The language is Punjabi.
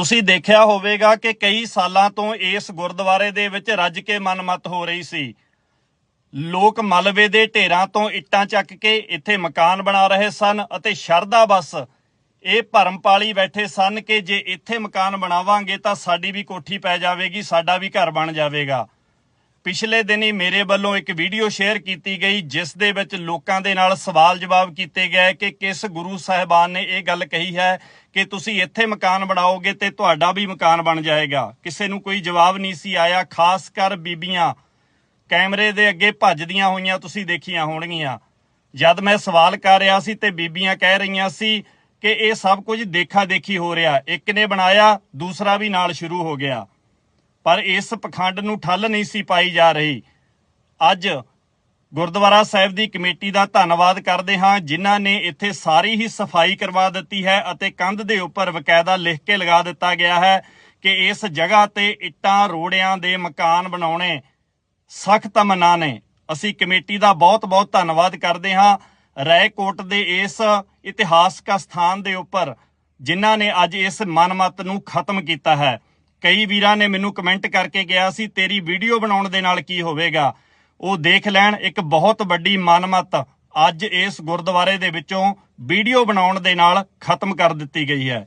ਤੁਸੀਂ ਦੇਖਿਆ ਹੋਵੇਗਾ ਕਿ ਕਈ ਸਾਲਾਂ ਤੋਂ ਇਸ ਗੁਰਦੁਆਰੇ ਦੇ ਵਿੱਚ ਰੱਜ ਕੇ ਮਨਮਤ ਹੋ ਰਹੀ ਸੀ। ਲੋਕ ਮਲਵੇ ਦੇ ਢੇਰਾਂ ਤੋਂ ਇੱਟਾਂ ਚੱਕ ਕੇ ਇੱਥੇ ਮਕਾਨ ਬਣਾ ਰਹੇ ਸਨ ਅਤੇ ਸ਼ਰਧਾ ਬਸ ਇਹ ਭਰਮ ਪਾਲੀ ਬੈਠੇ ਸਨ ਕਿ ਜੇ ਇੱਥੇ ਮਕਾਨ ਬਣਾਵਾਂਗੇ ਤਾਂ ਸਾਡੀ ਵੀ ਕੋਠੀ ਪੈ ਜਾਵੇਗੀ, ਸਾਡਾ ਵੀ ਘਰ ਬਣ ਜਾਵੇਗਾ। ਪਿਛਲੇ ਦਿਨੀ ਮੇਰੇ ਵੱਲੋਂ ਇੱਕ ਵੀਡੀਓ ਸ਼ੇਅਰ ਕੀਤੀ ਗਈ, ਜਿਸ ਦੇ ਵਿੱਚ ਲੋਕਾਂ ਦੇ ਨਾਲ ਸਵਾਲ ਜਵਾਬ ਕੀਤੇ ਗਏ ਕਿ ਕਿਸ ਗੁਰੂ ਸਾਹਿਬਾਨ ਨੇ ਇਹ ਗੱਲ ਕਹੀ ਹੈ ਕਿ ਤੁਸੀਂ ਇੱਥੇ ਮਕਾਨ ਬਣਾਓਗੇ ਤੇ ਤੁਹਾਡਾ ਵੀ ਮਕਾਨ ਬਣ ਜਾਏਗਾ। ਕਿਸੇ ਨੂੰ ਕੋਈ ਜਵਾਬ ਨਹੀਂ ਸੀ ਆਇਆ, ਖਾਸ ਕਰ ਬੀਬੀਆਂ। ਕੈਮਰੇ ਦੇ ਅੱਗੇ ਭੱਜਦੀਆਂ ਹੋਈਆਂ ਤੁਸੀਂ ਦੇਖੀਆਂ ਹੋਣਗੀਆਂ। ਜਦ ਮੈਂ ਸਵਾਲ ਕਰ ਰਿਹਾ ਸੀ ਤੇ ਬੀਬੀਆਂ ਕਹਿ ਰਹੀਆਂ ਸੀ ਕਿ ਇਹ ਸਭ ਕੁਝ ਦੇਖਾ ਦੇਖੀ ਹੋ ਰਿਹਾ। ਇੱਕ ਨੇ ਬਣਾਇਆ, ਦੂਸਰਾ ਵੀ ਨਾਲ ਸ਼ੁਰੂ ਹੋ ਗਿਆ। ਪਰ ਇਸ ਪਖੰਡ ਨੂੰ ਠੱਲ ਨਹੀਂ ਸੀ ਪਾਈ ਜਾ ਰਹੀ। ਅੱਜ ਗੁਰਦੁਆਰਾ ਸਾਹਿਬ ਦੀ ਕਮੇਟੀ ਦਾ ਧੰਨਵਾਦ ਕਰਦੇ ਹਾਂ, ਜਿਨ੍ਹਾਂ ਨੇ ਇੱਥੇ ਸਾਰੀ ਹੀ ਸਫ਼ਾਈ ਕਰਵਾ ਦਿੱਤੀ ਹੈ ਅਤੇ ਕੰਧ ਦੇ ਉੱਪਰ ਵਕਾਇਦਾ ਲਿਖ ਕੇ ਲਗਾ ਦਿੱਤਾ ਗਿਆ ਹੈ ਕਿ ਇਸ ਜਗ੍ਹਾ ਤੇ ਇੱਟਾਂ, ਰੋੜਿਆਂ ਦੇ ਮਕਾਨ ਬਣਾਉਣੇ ਸਖਤ ਮਨਾ ਨੇ। ਅਸੀਂ ਕਮੇਟੀ ਦਾ ਬਹੁਤ-ਬਹੁਤ ਧੰਨਵਾਦ ਕਰਦੇ ਹਾਂ। ਰਾਏਕੋਟ ਦੇ ਇਸ ਇਤਿਹਾਸਕ ਸਥਾਨ ਦੇ ਉੱਪਰ, ਜਿਨ੍ਹਾਂ ਨੇ ਅੱਜ ਇਸ ਮਨਮਤ ਨੂੰ ਖਤਮ ਕੀਤਾ ਹੈ। ਕਈ ਵੀਰਾਂ ਨੇ ਮੈਨੂੰ ਕਮੈਂਟ ਕਰਕੇ ਗਿਆ ਸੀ, ਤੇਰੀ ਵੀਡੀਓ ਬਣਾਉਣ ਦੇ ਨਾਲ ਕੀ ਹੋਵੇਗਾ? ਉਹ ਦੇਖ ਲੈਣ, ਇੱਕ ਬਹੁਤ ਵੱਡੀ ਮਨਮਤ ਅੱਜ ਇਸ ਗੁਰਦੁਆਰੇ ਦੇ ਵਿੱਚੋਂ ਵੀਡੀਓ ਬਣਾਉਣ ਦੇ ਨਾਲ ਖਤਮ ਕਰ ਦਿੱਤੀ ਗਈ ਹੈ।